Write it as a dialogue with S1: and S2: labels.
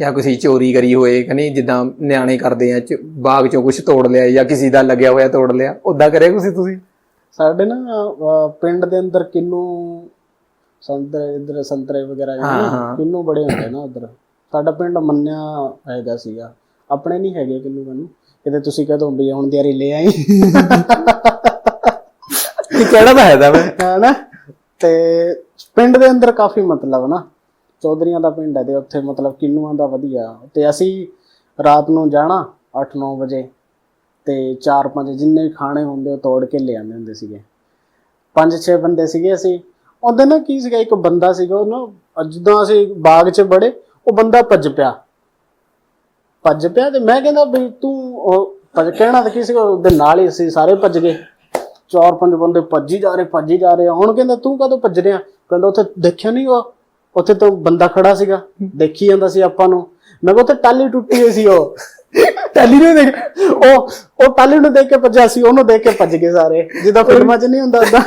S1: ਜਾਂ ਕਿਸੇ ਚੋਰੀ ਕਰੀ ਹੋਏ ਕਨੀ ਜਿੱਦਾਂ ਨਿਆਣੇ ਕਰਦੇ ਆ ਬਾਗ ਚੋਂ ਕੁਝ ਤੋੜ ਲਿਆ ਜਾਂ ਕਿਸੇ ਦਾ ਲੱਗਿਆ ਹੋਇਆ ਤੋੜ ਲਿਆ ਉਦਾਂ ਕਰਿਆ ਕੁਛ ਤੁਸੀਂ?
S2: ਸਾਡੇ ਨਾ ਪਿੰਡ ਦੇ ਅੰਦਰ ਕਿੰਨੂ ਸੰਤਰੇ ਇਧਰ ਸੰਤਰੇ ਵਗੈਰਾ ਜਿਹੜੇ ਨਾ। ਕਿੰਨੂ ਬੜੇ ਹੁੰਦੇ ਨਾ ਉਧਰ। ਸਾਡਾ ਪਿੰਡ ਮੰਨਿਆ ਹੈਗਾ ਸੀਗਾ। ਆਪਣੇ ਨਹੀਂ ਹੈਗੇ ਕਿੰਨੂ ਮੈਨੂੰ। ਕਿਤੇ ਤੁਸੀਂ ਕਹਦੋ ਵੀ ਹੁਣ ਦਿਹਾੜੀ ਲੈ ਆਈ।
S1: ਕਿਹੜਾ ਦਾ ਹੈ ਮੈਂ
S2: ਹੈਨਾ? ਤੇ ਪਿੰਡ ਦੇ ਅੰਦਰ ਕਾਫੀ ਮਤਲਬ ਨਾ। ਚੌਧਰੀਆਂ ਦਾ ਪਿੰਡ ਹੈ ਤੇ ਉੱਥੇ ਮਤਲਬ ਕਿੰਨੂਆਂ ਦਾ ਵਧੀਆ। ਤੇ ਅਸੀਂ ਰਾਤ ਨੂੰ ਜਾਣਾ 8-9 ਵਜੇ ਤੇ 4-5 ਜਿੰਨੇ ਵੀ ਖਾਣੇ ਹੁੰਦੇ ਉਹ ਤੋੜ ਕੇ ਲੈ ਆਉਂਦੇ ਹੁੰਦੇ ਸੀਗੇ। ਪੰਜ ਛੇ ਬੰਦੇ ਸੀਗੇ ਅਸੀਂ। ਉਹਦੇ ਨਾਲ ਕੀ ਸੀਗਾ, ਇੱਕ ਬੰਦਾ ਸੀਗਾ ਉਹ ਨਾ ਜਦੋਂ ਅਸੀਂ ਬਾਗ 'ਚ ਬੜੇ ਉਹ ਬੰਦਾ ਭੱਜ ਪਿਆ। ਭੱਜ ਪਿਆ ਤੇ ਮੈਂ ਕਹਿੰਦਾ ਵੀ ਤੂੰ ਉਹ ਭੱਜ, ਕਹਿਣਾ ਤਾਂ ਕੀ ਸੀਗਾ, ਉਹਦੇ ਨਾਲ ਹੀ ਅਸੀਂ ਸਾਰੇ ਭੱਜ ਗਏ। ਚਾਰ ਪੰਜ ਬੰਦੇ ਭੱਜੀ ਜਾ ਰਹੇ, ਭੱਜੀ ਜਾ ਰਹੇ। ਹੁਣ ਕਹਿੰਦਾ, ਤੂੰ ਕਦੋਂ ਭੱਜ ਰਿਹਾ? ਕਹਿੰਦਾ, ਉੱਥੇ ਦੇਖਿਆ ਨਹੀਂ ਉਹ ਉੱਥੇ ਤਾਂ ਬੰਦਾ ਖੜਾ ਸੀਗਾ ਦੇਖੀ ਜਾਂਦਾ ਸੀ ਆਪਾਂ ਨੂੰ। ਮੈਂ ਕਿਹਾ ਉੱਥੇ ਟਾਲੀ ਟੁੱਟੀ ਹੋਈ ਸੀ ਉਹ। ਟਾਲੀ ਨੂੰ ਦੇਖ ਉਹ ਉਹ ਟਾਲੀ ਨੂੰ ਦੇਖ ਕੇ ਭੱਜਿਆ ਸੀ ਉਹਨੂੰ ਦੇਖ ਕੇ ਭੱਜ ਗਏ ਸਾਰੇ। ਜਿੱਦਾਂ ਫਿਲਮਾਂ 'ਚ ਨਹੀਂ ਹੁੰਦਾ ਓਦਾਂ।